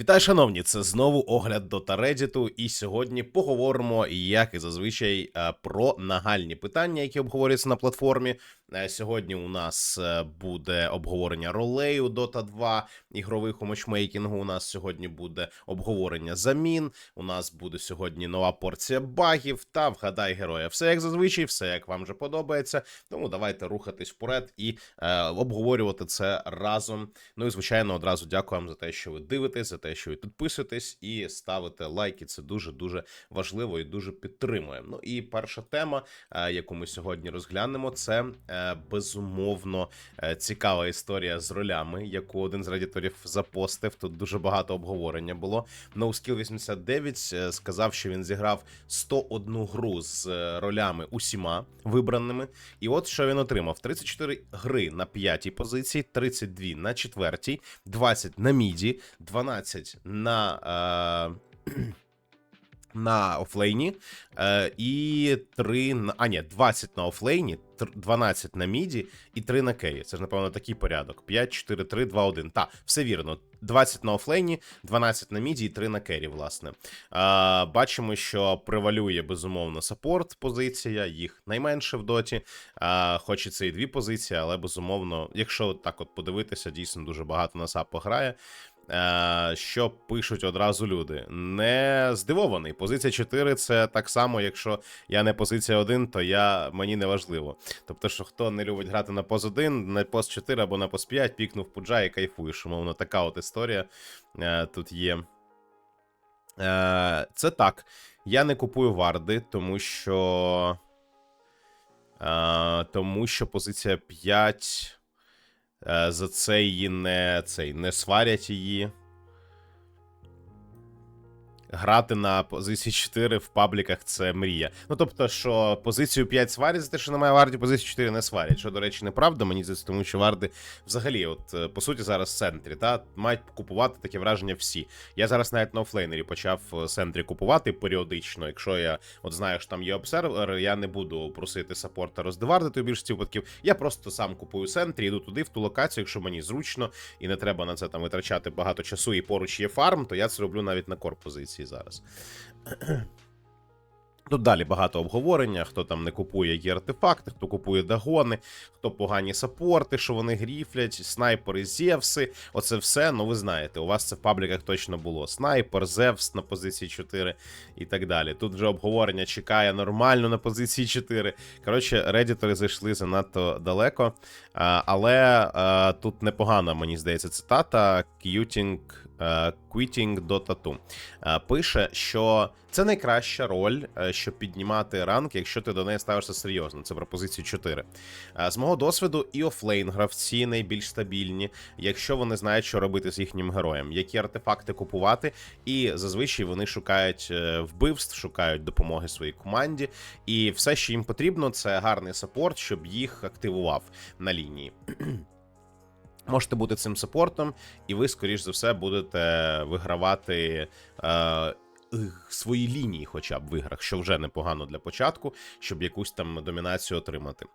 Вітаю, шановні! Це знову огляд до Реддіту, і сьогодні поговоримо, як і зазвичай, е, про нагальні питання, які обговорюються на платформі. Е, Сьогодні у нас е, буде обговорення ролей у Dota 2, ігрових у матчмейкінгу. У нас сьогодні буде обговорення замін. У нас буде сьогодні нова порція багів та вгадай героя. Все як зазвичай, все як вам вже подобається. Тому давайте рухатись вперед і е, обговорювати це разом. Ну і звичайно, одразу дякую вам за те, що ви дивитесь, за те, що ви підписуєтесь і ставите лайки. Це дуже дуже важливо і дуже підтримує. Ну і перша тема, е, яку ми сьогодні розглянемо, це е, безумовно е, цікава історія з ролями, яку один з радіторів запостив. Тут дуже багато обговорення було. NoSkill 89 е, сказав, що він зіграв 101 гру з е, ролями усіма вибраними. І от що він отримав: 34 гри на п'ятій позиції, 32 на четвертій, 20 на міді, 12 на. Е... На офлейні е, і 3 на. А, ні, 20 на офлейні, 12 на міді і 3 на кері. Це ж, напевно, такий порядок. 5, 4, 3, 2, 1. Та, все вірно. 20 на офлейні, 12 на міді і 3 на кері, власне. Е, бачимо, що превалює безумовно саппорт позиція, їх найменше в доті. Е, хоч і дві позиції, але безумовно, якщо так от подивитися, дійсно дуже багато на сапо грає. Е, Що пишуть одразу люди? Не здивований. Позиція 4 це так само, якщо я не позиція 1, то я мені не важливо. Тобто, що хто не любить грати на поз 1, на поз 4 або на поз 5, пікнув пуджа і кайфуєш. Умовно, така от історія е, тут є. Е, Це так. Я не купую варди, тому що. Тому що позиція 5. Е, За це її не, цей, не сварять її. Грати на позиції 4 в пабліках це мрія. Ну тобто, що позицію 5 сварять за те, що немає варді, позицію 4 не сварять. Що, до речі, неправда, мені здається, тому що варди взагалі, от е, по суті, зараз в центрі, та мають купувати таке враження всі. Я зараз навіть на офлейнері почав в центрі купувати періодично. Якщо я от знаю, що там є обсервер, я не буду просити саппорта роздевардити у більшості випадків. Я просто сам купую центрі, йду туди, в ту локацію, якщо мені зручно і не треба на це там витрачати багато часу, і поруч є фарм, то я це роблю навіть на корпозиції зараз. Тут далі багато обговорення, хто там не купує які артефакти, хто купує дагони, хто погані саппорти, що вони гріфлять, снайпери, зевси. Оце все, ну ви знаєте, у вас це в пабліках точно було. Снайпер, Зевс на позиції 4 і так далі. Тут вже обговорення чекає нормально на позиції 4. Коротше, редітори зайшли занадто далеко. Але тут непогана, мені здається, цитата Quitting, а, Quitting Dota 2. Пише, що це найкраща роль, е, щоб піднімати ранг, якщо ти до неї ставишся серйозно. Це пропозиція 4. З мого досвіду, і офлейн гравці найбільш стабільні, якщо вони знають, що робити з їхнім героєм, які артефакти купувати, і зазвичай вони шукають е, вбивств, шукають допомоги своїй команді. І все, що їм потрібно, це гарний саппорт, щоб їх активував на лінії. Можете бути цим саппортом, і ви, скоріш за все, будете вигравати. Е, Свої лінії, хоча б в іграх, що вже непогано для початку, щоб якусь там домінацію отримати.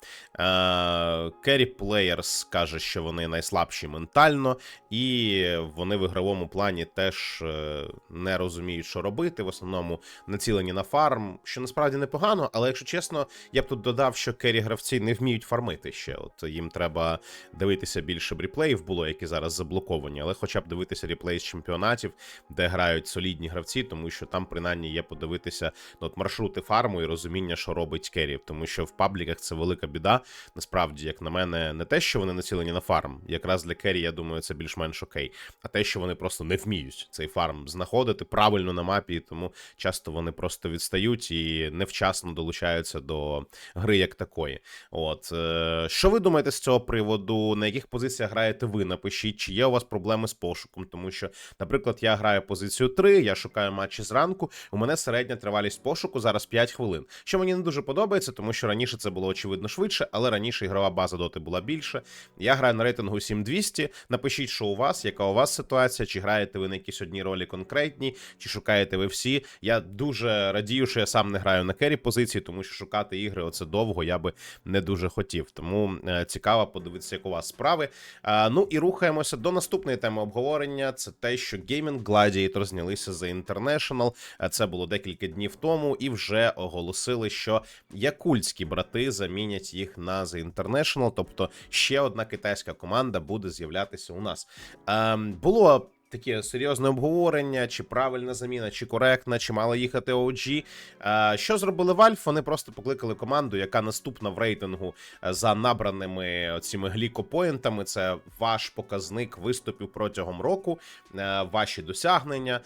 Керрі Плеєрс каже, що вони найслабші ментально, і вони в ігровому плані теж е, не розуміють, що робити. В основному націлені на фарм, що насправді непогано, але якщо чесно, я б тут додав, що керрі гравці не вміють фармити ще. От їм треба дивитися більше реплеїв було, які зараз заблоковані, але хоча б дивитися реплеї з чемпіонатів, де грають солідні гравці, тому що там принаймні є подивитися ну, от маршрути фарму і розуміння, що робить керрі, тому що в пабліках це велика біда. Насправді, як на мене, не те, що вони націлені на фарм. Якраз для керрі, я думаю, це більш-менш окей, а те, що вони просто не вміють цей фарм знаходити правильно на мапі, тому часто вони просто відстають і невчасно долучаються до гри як такої. От е, що ви думаєте з цього приводу? На яких позиціях граєте ви? Напишіть, чи є у вас проблеми з пошуком, тому що, наприклад, я граю позицію 3, я шукаю матчі за зранку. У мене середня тривалість пошуку зараз 5 хвилин. Що мені не дуже подобається, тому що раніше це було очевидно швидше, але раніше ігрова база доти була більше. Я граю на рейтингу 7200. Напишіть, що у вас, яка у вас ситуація, чи граєте ви на якісь одні ролі конкретні, чи шукаєте ви всі. Я дуже радію, що я сам не граю на кері позиції, тому що шукати ігри оце довго я би не дуже хотів. Тому е, цікаво подивитися, як у вас справи. А, ну і рухаємося до наступної теми обговорення. Це те, що Gaming Gladiator знялися за International. Е, Це було декілька днів тому, і вже оголосили, що якульські брати замінять їх на The International. Тобто ще одна китайська команда буде з'являтися у нас. Ем, було. Таке серйозне обговорення, чи правильна заміна, чи коректна, чи мала їхати OG. Е, Що зробили Valve? Вони просто покликали команду, яка наступна в рейтингу е, за набраними цими глікопоінтами. Це ваш показник виступів протягом року, е, ваші досягнення.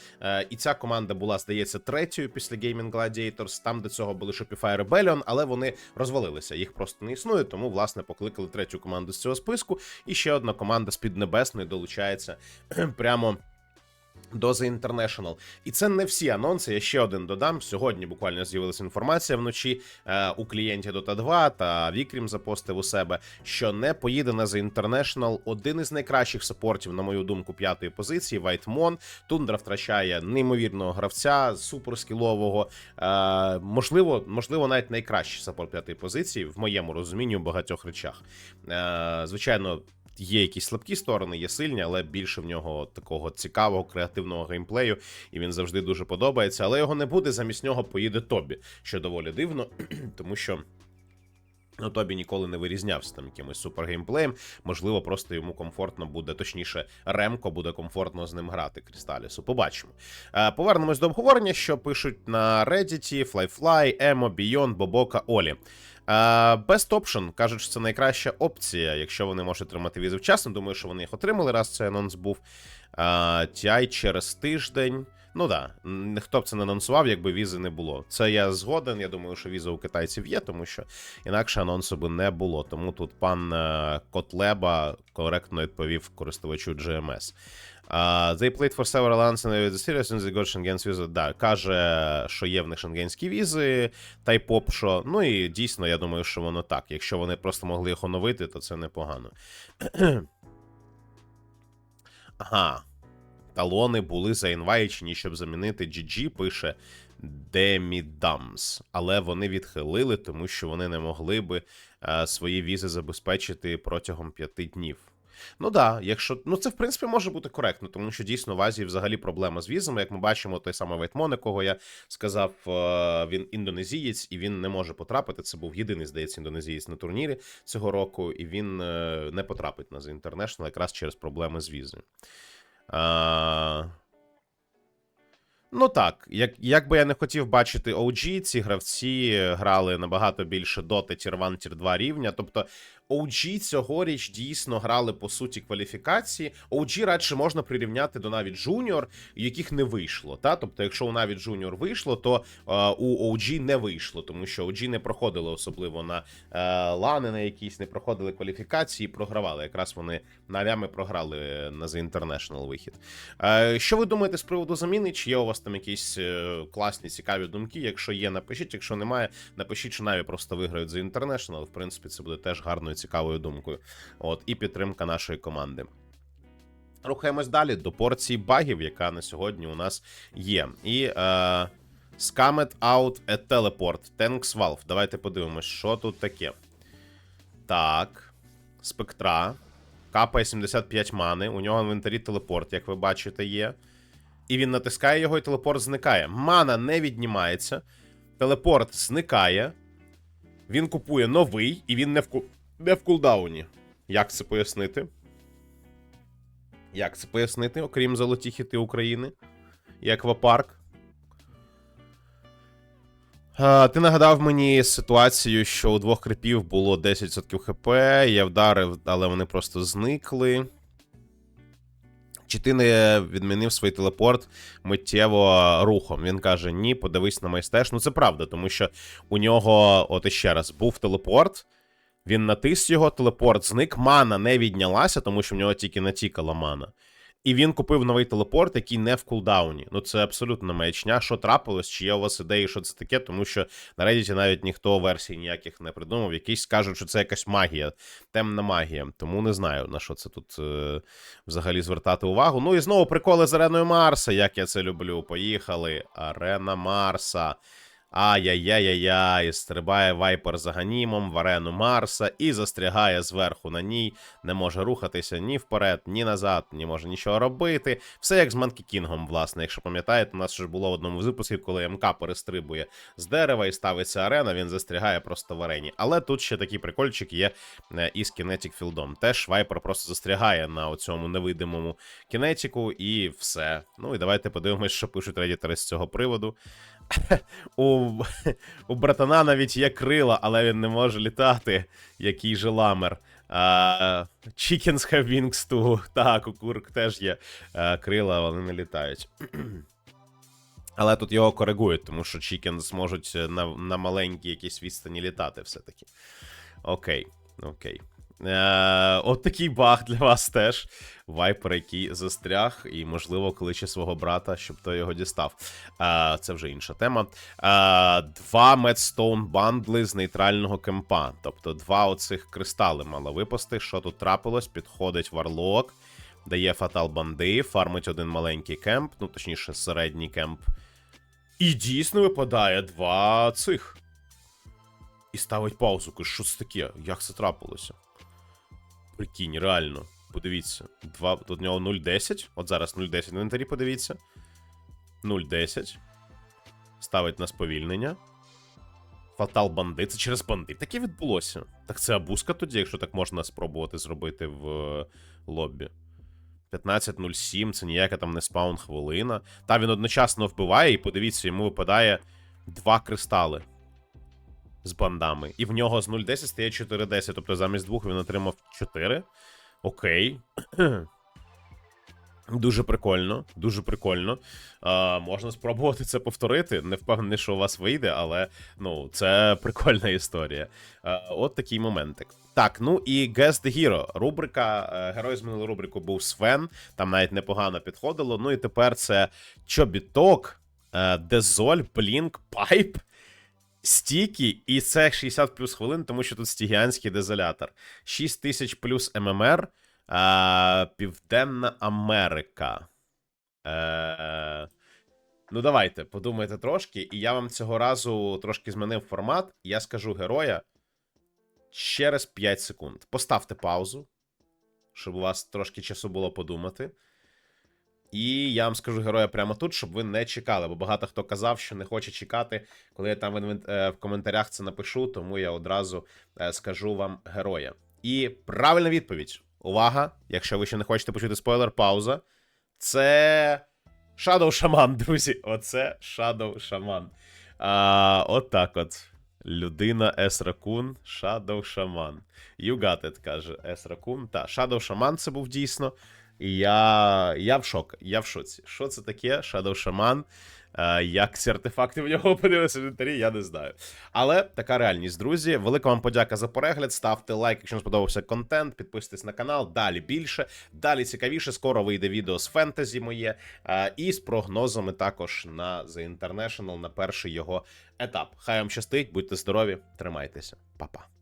І ця команда була, здається, третьою після Gaming Gladiators. Там до цього були Shopify Rebellion, але вони розвалилися. Їх просто не існує. Тому власне покликали третю команду з цього списку. І ще одна команда з Піднебесної долучається прямо. До The International. І це не всі анонси. Я ще один додам. Сьогодні буквально з'явилася інформація вночі е, у клієнті Dota 2 та Вікрім запостив у себе, що не поїде на The International один із найкращих саппортів, на мою думку, п'ятої позиції. Вайтмон. Тундра втрачає неймовірного гравця, суперскілового. Е, можливо, можливо, навіть найкращий саппорт п'ятої позиції, в моєму розумінні у багатьох речах. Е, звичайно. Є якісь слабкі сторони, є сильні, але більше в нього такого цікавого креативного геймплею, і він завжди дуже подобається. Але його не буде. Замість нього поїде Тобі, що доволі дивно, тому що. Ну, Тобі ніколи не вирізнявся там якимось супергеймплеєм. Можливо, просто йому комфортно буде, точніше, Ремко буде комфортно з ним грати Крісталісу. Побачимо. Е, Повернемось до обговорення, що пишуть на Reddit, Flyfly, Емо, Beyond, Бобока, Олі. Е, Best Option кажуть, що це найкраща опція, якщо вони можуть отримати візи вчасно. Думаю, що вони їх отримали, раз цей анонс був. Е, TI через тиждень. Ну да, ніхто б це не анонсував, якби візи не було. Це я згоден. Я думаю, що віза у китайців є, тому що інакше анонсу би не було. Тому тут пан е, Котлеба коректно відповів користувачу GMS. Uh, they played for several months in the series and they got Schengen's visa. Да, каже, що є в них шенгенські візи, та й поп що. Ну і дійсно, я думаю, що воно так. Якщо вони просто могли їх оновити, то це непогано. ага. Талони були заінвайчені, щоб замінити GG, пише Демідамс. Але вони відхилили, тому що вони не могли би е, свої візи забезпечити протягом п'яти днів. Ну да, якщо ну це в принципі може бути коректно, тому що дійсно в Азії взагалі проблема з візами. Як ми бачимо, той самий Вайтмон, якого я сказав, е, він індонезієць і він не може потрапити. Це був єдиний, здається, індонезієць на турнірі цього року, і він е, не потрапить на The International якраз через проблеми з візою. А... Ну так, як, як би я не хотів бачити OG, ці гравці грали набагато більше доти Tier 1, Tier 2 рівня. Тобто OG цьогоріч дійсно грали по суті кваліфікації. OG радше можна прирівняти до навіть Junior, яких не вийшло. Та? Тобто, якщо у навіть Junior вийшло, то е, у OG не вийшло, тому що OG не проходили особливо на е, лани, на якісь не проходили кваліфікації, програвали. Якраз вони навями програли на The International вихід. Е, що ви думаєте з приводу заміни? Чи є у вас там якісь е, класні, цікаві думки? Якщо є, напишіть. Якщо немає, напишіть, що Наві просто виграють The International. В принципі, це буде теж гарною цікавою думкою. От, і підтримка нашої команди. Рухаємось далі до порції багів, яка на сьогодні у нас є. І е, Scammed out a teleport. Thanks Valve. Давайте подивимось, що тут таке. Так. Спектра. Капає 75 мани. У нього інвентарі телепорт, як ви бачите, є. І він натискає його, і телепорт зникає. Мана не віднімається. Телепорт зникає. Він купує новий, і він не в, ку... не в кулдауні. Як це пояснити? Як це пояснити, окрім золоті хіти України і аквапарк? А, ти нагадав мені ситуацію, що у двох крипів було 10% хп, я вдарив, але вони просто зникли. Чи ти не відмінив свій телепорт миттєво рухом? Він каже: Ні, подивись на майстеж. Ну це правда, тому що у нього, от іще раз, був телепорт. Він натис його, телепорт зник, мана не віднялася, тому що в нього тільки натікала мана. І він купив новий телепорт, який не в кулдауні. Ну це абсолютно маячня. Що трапилось? Чи є у вас ідеї, що це таке? Тому що на Reddit навіть ніхто версій ніяких не придумав. Якісь скажуть, що це якась магія, темна магія. Тому не знаю на що це тут е, взагалі звертати увагу. Ну і знову приколи з ареною Марса, як я це люблю. Поїхали. Арена Марса. Ай-яй-яй-яй-яй, стрибає вайпер за ганімом в арену Марса і застрягає зверху на ній, не може рухатися ні вперед, ні назад, не може нічого робити. Все як з Манкі Кінгом, власне. Якщо пам'ятаєте, у нас ж було в одному з випусків, коли МК перестрибує з дерева і ставиться арена, він застрягає просто в арені. Але тут ще такий прикольчик є е, із Kinetic Філдом. Теж вайпер просто застрягає на цьому невидимому кінетіку, і все. Ну і давайте подивимось, що пишуть редітори з цього приводу. У, у братана навіть є крила, але він не може літати, який же ламер. А, Chickens have wings too. Так, у курк теж є а, крила, вони не літають. Але тут його коригують, тому що Chickens зможуть на, на маленькій якійсь відстані літати все-таки. Окей, окей. Е, от такий баг для вас теж. Вайпер, який застряг, і, можливо, кличе свого брата, щоб той його дістав. Е, це вже інша тема. Е, два Медстоун бандли з нейтрального кемпа. Тобто два оцих кристали мало випасти. Що тут трапилось? Підходить варлок, дає фатал банди, фармить один маленький кемп, ну точніше, середній кемп. І дійсно випадає два цих. І ставить паузу. Каже, що це таке? Як це трапилося? Прикинь, реально. Подивіться. Два, тут у нього 0,10. От зараз 0,10 в інвентарі, подивіться. 0,10. Ставить на сповільнення. Фатал банди. Це через банди. Таке відбулося. Так це абузка тоді, якщо так можна спробувати зробити в е, лоббі. 15.07, це ніяка там не спаун хвилина. Та він одночасно вбиває, і подивіться, йому випадає два кристали з бандами. І в нього з 0.10 стає 4.10. Тобто замість двох він отримав 4. Окей. Дуже прикольно, дуже прикольно. А, можна спробувати це повторити. Не впевнений, що у вас вийде, але ну, це прикольна історія. А, от такий моментик. Так, ну і Guess the Hero. Рубрика. е, Герой з минулої рубрику був Свен. Там навіть непогано підходило. Ну і тепер це Чобіток, е, Дезоль, Блінк, Пайп. Стікі, і це 60 плюс хвилин, тому що тут стігіанський дезолятор. 6 тисяч плюс ММР. А, Південна Америка. Е, ну, давайте, подумайте трошки, і я вам цього разу трошки змінив формат. Я скажу героя через 5 секунд. Поставте паузу, щоб у вас трошки часу було подумати. І я вам скажу героя прямо тут, щоб ви не чекали, бо багато хто казав, що не хоче чекати, коли я там в, е, коментарях це напишу, тому я одразу е, скажу вам героя. І правильна відповідь. Увага! Якщо ви ще не хочете почути спойлер, пауза. Це Shadow Shaman, друзі. Оце Shadow Shaman. А, от так от. Людина Есракун, Shadow Shaman. You got it, каже Есракун. Та, Shadow Shaman це був дійсно. І я, я в шок. Я в шоці. Що це таке? Shadow Shaman. Е, Як ці артефакти в нього опинилися в інвентарі, я не знаю. Але така реальність, друзі. Велика вам подяка за перегляд. Ставте лайк, якщо вам сподобався контент. Підписуйтесь на канал. Далі більше, далі цікавіше. Скоро вийде відео з фентезі моє е, і з прогнозами також на The International на перший його етап. Хай вам щастить, будьте здорові, тримайтеся, Па-па.